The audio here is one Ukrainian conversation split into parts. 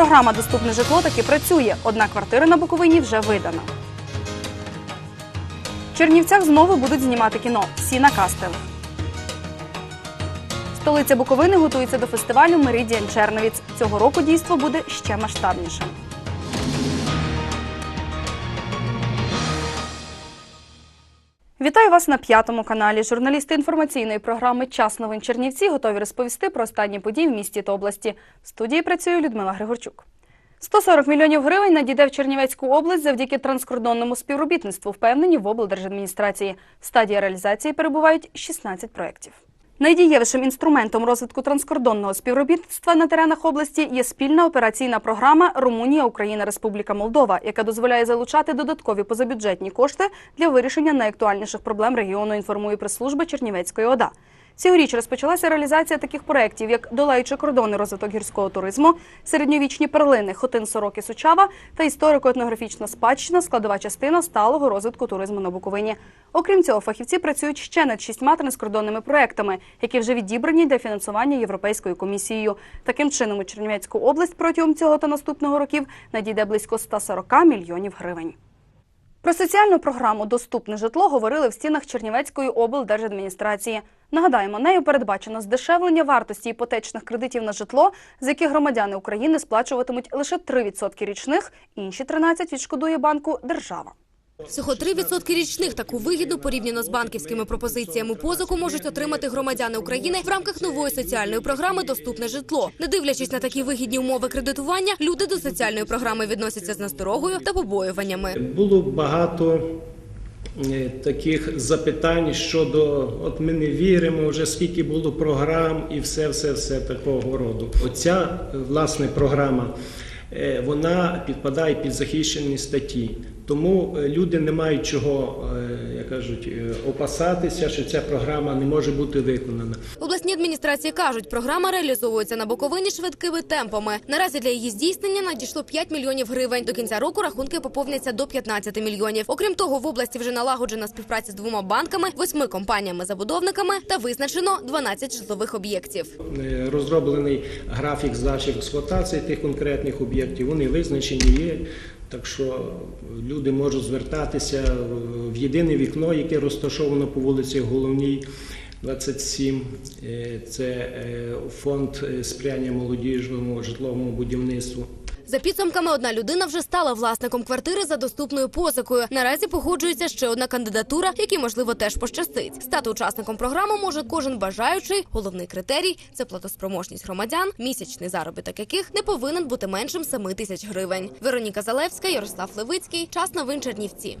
Програма Доступне житло таки працює. Одна квартира на Буковині вже видана. В Чернівцях знову будуть знімати кіно. Всі на кастинг. Столиця Буковини готується до фестивалю Меридіан Черновіць. Цього року дійство буде ще масштабнішим. Вітаю вас на п'ятому каналі. Журналісти інформаційної програми Час новин Чернівці готові розповісти про останні події в місті та області. В студії працює Людмила Григорчук. 140 мільйонів гривень надійде в Чернівецьку область завдяки транскордонному співробітництву, впевнені в облдержадміністрації. В стадії реалізації перебувають 16 проєктів. Найдієвішим інструментом розвитку транскордонного співробітництва на теренах області є спільна операційна програма Румунія, Україна, Республіка Молдова, яка дозволяє залучати додаткові позабюджетні кошти для вирішення найактуальніших проблем регіону. Інформує прес-служба Чернівецької ОДА. Цьогоріч розпочалася реалізація таких проєктів, як долаючи кордони розвиток гірського туризму, середньовічні перлини, хотин сороки Сучава та історико-етнографічна спадщина, складова частина сталого розвитку туризму на Буковині. Окрім цього, фахівці працюють ще над шістьма транскордонними проектами, які вже відібрані для фінансування Європейською комісією. Таким чином, у Чернівецьку область протягом цього та наступного років надійде близько 140 мільйонів гривень. Про соціальну програму Доступне житло говорили в стінах Чернівецької облдержадміністрації. Нагадаємо, нею передбачено здешевлення вартості іпотечних кредитів на житло, з яких громадяни України сплачуватимуть лише 3% річних, інші 13% відшкодує банку держава. Всього 3% річних таку вигідну порівняно з банківськими пропозиціями позику можуть отримати громадяни України в рамках нової соціальної програми Доступне житло. Не дивлячись на такі вигідні умови кредитування, люди до соціальної програми відносяться з насторогою та побоюваннями. Було багато е, таких запитань щодо от ми не віримо, вже скільки було програм і все, все, все такого роду. Оця е, власне програма. е, Вона підпадає під захищені статті, тому е, люди не мають чого, е, як кажуть, е, опасатися, що ця програма не може бути виконана. Обласній адміністрації кажуть, програма реалізовується на Буковині швидкими темпами. Наразі для її здійснення надійшло 5 мільйонів гривень. До кінця року рахунки поповняться до 15 мільйонів. Окрім того, в області вже налагоджена співпраця з двома банками, восьми компаніями-забудовниками та визначено 12 житлових об'єктів. Е, розроблений графік здачі в експлуатації тих конкретних об'єктів. Вони визначені є. Так що люди можуть звертатися в єдине вікно, яке розташовано по вулиці Головній. 27 Е, це е, фонд е, сприяння молодіжному житловому будівництву. За підсумками, одна людина вже стала власником квартири за доступною позикою. Наразі погоджується ще одна кандидатура, якій можливо теж пощастить. Стати учасником програми може кожен бажаючий. Головний критерій це платоспроможність громадян, місячний заробіток яких не повинен бути меншим 7 тисяч гривень. Вероніка Залевська, Ярослав Левицький, час новин Чернівці.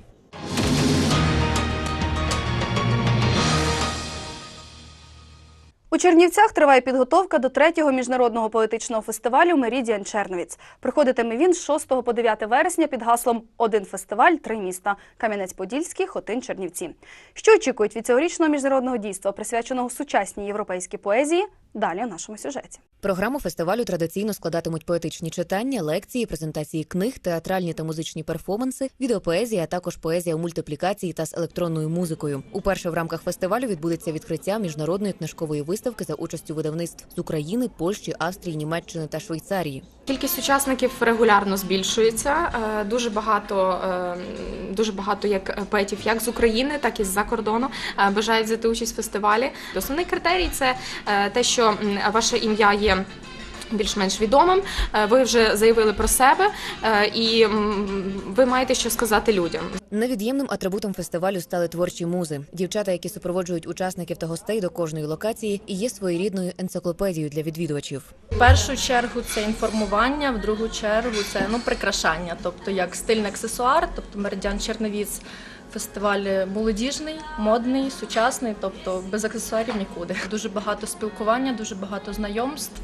У Чернівцях триває підготовка до третього міжнародного поетичного фестивалю Мерідіан Черновіць. Приходитиме він з 6 по 9 вересня під гаслом Один фестиваль, три міста Кам'янець-Подільський, Хотин, Чернівці. Що очікують від цьогорічного міжнародного дійства, присвяченого сучасній європейській поезії? Далі у нашому сюжеті. Програму фестивалю традиційно складатимуть поетичні читання, лекції, презентації книг, театральні та музичні перформанси, відеопоезія, а також поезія у мультиплікації та з електронною музикою. Уперше в рамках фестивалю відбудеться відкриття міжнародної книжкової виставки за участю видавництв з України, Польщі, Австрії, Німеччини та Швейцарії. Кількість учасників регулярно збільшується. Е, Дуже багато, е, дуже багато як поетів, як з України, так і з-за кордону е, бажають взяти участь в фестивалі. Основний критерій це те, що м, ваше ім'я є. Більш-менш відомим, Е, ви вже заявили про себе, е, і ви маєте що сказати людям. Невід'ємним атрибутом фестивалю стали творчі музи. Дівчата, які супроводжують учасників та гостей до кожної локації, і є своєрідною енциклопедією для відвідувачів. В першу чергу це інформування, в другу чергу це ну прикрашання, тобто як стильний аксесуар, тобто меридіан Черновіць. Фестиваль молодіжний, модний, сучасний, тобто без аксесуарів нікуди. Дуже багато спілкування, дуже багато знайомств.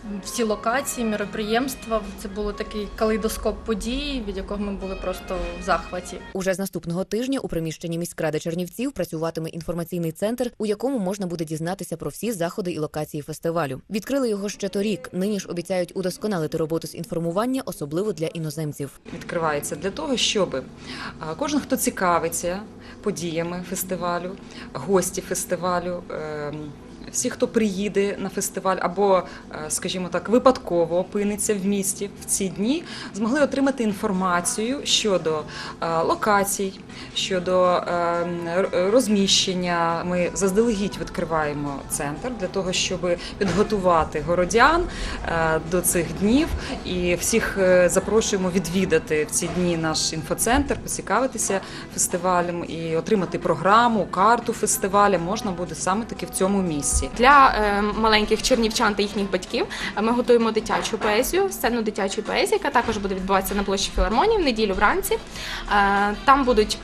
Е, Всі локації, мероприємства. Це було такий калейдоскоп подій, від якого ми були просто в захваті. Уже з наступного тижня у приміщенні міськради Чернівців працюватиме інформаційний центр, у якому можна буде дізнатися про всі заходи і локації фестивалю. Відкрили його ще торік. Нині ж обіцяють удосконалити роботу з інформування, особливо для іноземців. відкривається для того, щоб кожен, хто цікавиться подіями фестивалю, гості фестивалю, ем, всі, хто приїде на фестиваль, або, е, скажімо так, випадково опиниться в місті в ці дні, змогли отримати інформацію щодо е, локацій, щодо е, розміщення. Ми заздалегідь відкриваємо центр для того, щоб підготувати городян до цих днів. І всіх запрошуємо відвідати в ці дні наш інфоцентр, поцікавитися фестивалем і отримати програму, карту фестиваля можна буде саме таки в цьому місці. Для е, маленьких чернівчан та їхніх батьків е, ми готуємо дитячу поезію, сцену дитячої поезії, яка також буде відбуватися на площі філармонії в неділю вранці. Е, Там будуть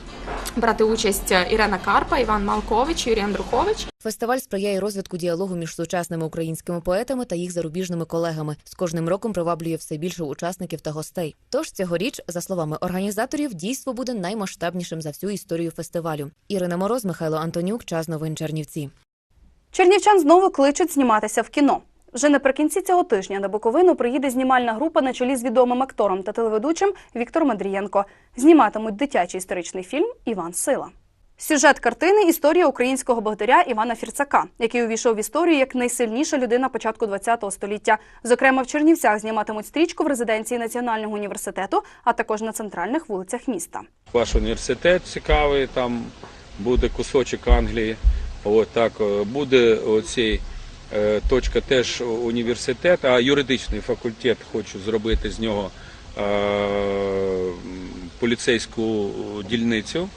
брати участь Ірена Карпа, Іван Малкович, Юрій Андрухович. Фестиваль сприяє розвитку діалогу між сучасними українськими поетами та їх зарубіжними колегами. З кожним роком приваблює все більше учасників та гостей. Тож цьогоріч, за словами організаторів, дійство буде наймасштабнішим за всю історію фестивалю. Ірина Мороз, Михайло Антонюк, час новин Чернівці. Чернівчан знову кличуть зніматися в кіно. Вже наприкінці цього тижня на Буковину приїде знімальна група на чолі з відомим актором та телеведучим Віктором Андрієнко. Зніматимуть дитячий історичний фільм Іван Сила. Сюжет картини історія українського богатиря Івана Фірцака, який увійшов в історію як найсильніша людина початку ХХ століття. Зокрема, в Чернівцях зніматимуть стрічку в резиденції Національного університету, а також на центральних вулицях міста. Ваш університет цікавий, там буде кусочок Англії. От так е, буде оцей е, точка теж університет, а юридичний факультет хочу зробити з нього е, поліцейську дільницю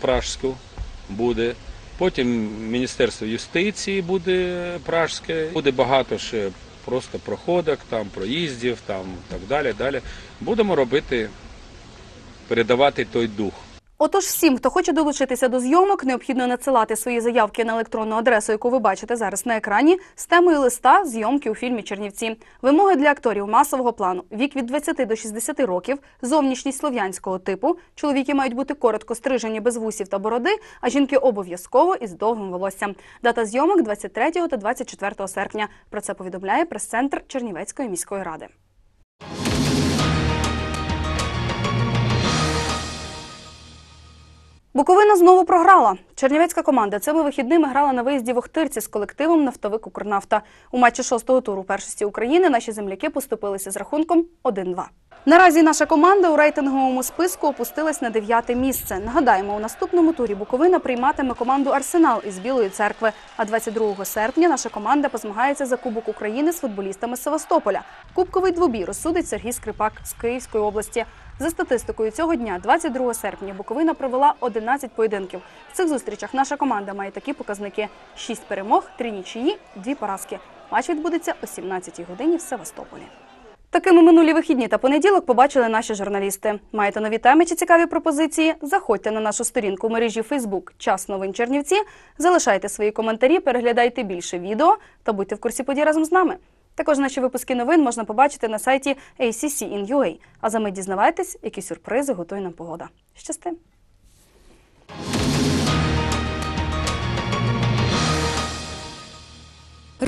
пражську буде. Потім Міністерство юстиції буде пражське. Буде багато ще просто проходок, там проїздів, там так далі. Далі будемо робити передавати той дух. Отож, всім, хто хоче долучитися до зйомок, необхідно надсилати свої заявки на електронну адресу, яку ви бачите зараз на екрані, з темою листа зйомки у фільмі Чернівці. Вимоги для акторів масового плану: вік від 20 до 60 років, зовнішність слов'янського типу. Чоловіки мають бути коротко стрижені без вусів та бороди, а жінки обов'язково із довгим волоссям. Дата зйомок 23 та 24 серпня. Про це повідомляє прес-центр Чернівецької міської ради. Буковина знову програла. Чернівецька команда цими вихідними грала на виїзді в Охтирці з колективом Нафтовик Укрнафта. У матчі шостого туру першості України наші земляки поступилися з рахунком 1-2. Наразі наша команда у рейтинговому списку опустилась на дев'яте місце. Нагадаємо, у наступному турі Буковина прийматиме команду Арсенал із Білої церкви. А 22 серпня наша команда позмагається за Кубок України з футболістами Севастополя. Кубковий двобій розсудить Сергій Скрипак з Київської області. За статистикою цього дня, 22 серпня, Буковина провела 11 поєдинків. В цих зустрічах наша команда має такі показники: 6 перемог, 3 нічиї, 2 поразки. Матч відбудеться о 17-й годині в Севастополі. Такими минулі вихідні та понеділок побачили наші журналісти. Маєте нові теми чи цікаві пропозиції? Заходьте на нашу сторінку в мережі Фейсбук Час новин Чернівці, залишайте свої коментарі, переглядайте більше відео та будьте в курсі подій разом з нами. Також наші випуски новин можна побачити на сайті ACC.in.ua. А за мить дізнавайтесь, які сюрпризи готує нам погода. Щасти!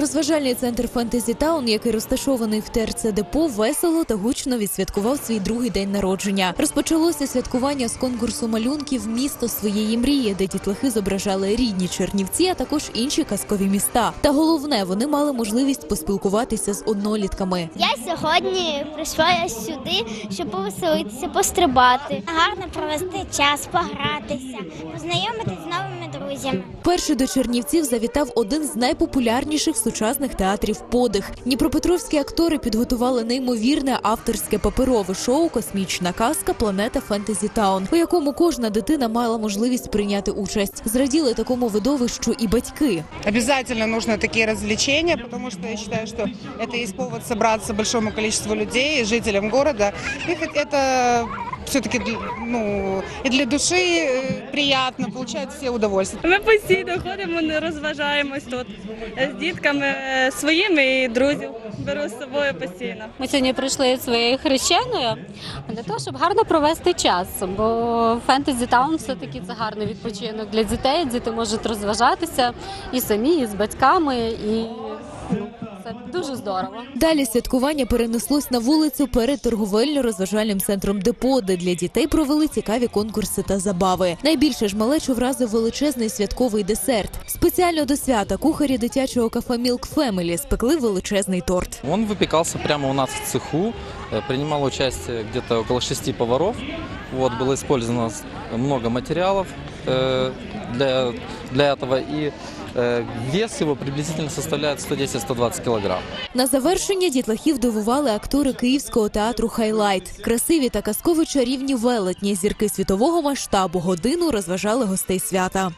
Розважальний центр Фентезі Таун, який розташований в ТРЦ Депо, весело та гучно відсвяткував свій другий день народження. Розпочалося святкування з конкурсу малюнків Місто своєї мрії, де дітлахи зображали рідні Чернівці, а також інші казкові міста. Та головне, вони мали можливість поспілкуватися з однолітками. Я сьогодні прийшла сюди, щоб повеселитися, пострибати, гарно провести час, погратися, познайомитися друзями. Перший до Чернівців завітав один з найпопулярніших сучасних театрів подих. Дніпропетровські актори підготували неймовірне авторське паперове шоу Космічна казка Планета Фентезі Таун, у якому кожна дитина мала можливість прийняти участь. Зраділи такому видовищу і батьки. Обязательно нужно такие развлечения, потому что я считаю, что это есть повод собраться большому количеству людей, жителям города. И хоть это все-таки ну, и для души э, приятно, получают все удовольствие. Ми постійно ходимо, не розважаємось тут з дітками своїми і друзів беру з собою постійно. Ми сьогодні прийшли своєю хрещеною для того, щоб гарно провести час. Бо фентезі таун все-таки це гарний відпочинок для дітей. Діти можуть розважатися і самі, і з батьками, і ну, це дуже здорово. Далі святкування перенеслось на вулицю перед торговельно-розважальним центром депо, де для дітей провели цікаві конкурси та забави. Найбільше ж малечу вразив величезний святковий десерт. Спеціально до свята кухарі дитячого кафе Milk Family спекли величезний торт. Он випікався прямо у нас в цеху. Э, Принимало участие где-то около шести поваров. Вот, было использовано с- много материалов э, для, для этого. И э, вес его приблизительно составляет 110-120 килограмм. На завершення дітлахів дивували актори київського театру Хайлайт. Красиві та казково чарівні велетні зірки світового масштабу годину розважали гостей свята.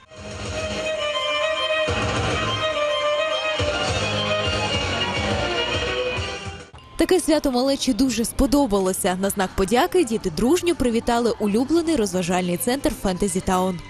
Таке свято малечі дуже сподобалося. На знак подяки діти дружньо привітали улюблений розважальний центр Фентезі Таун.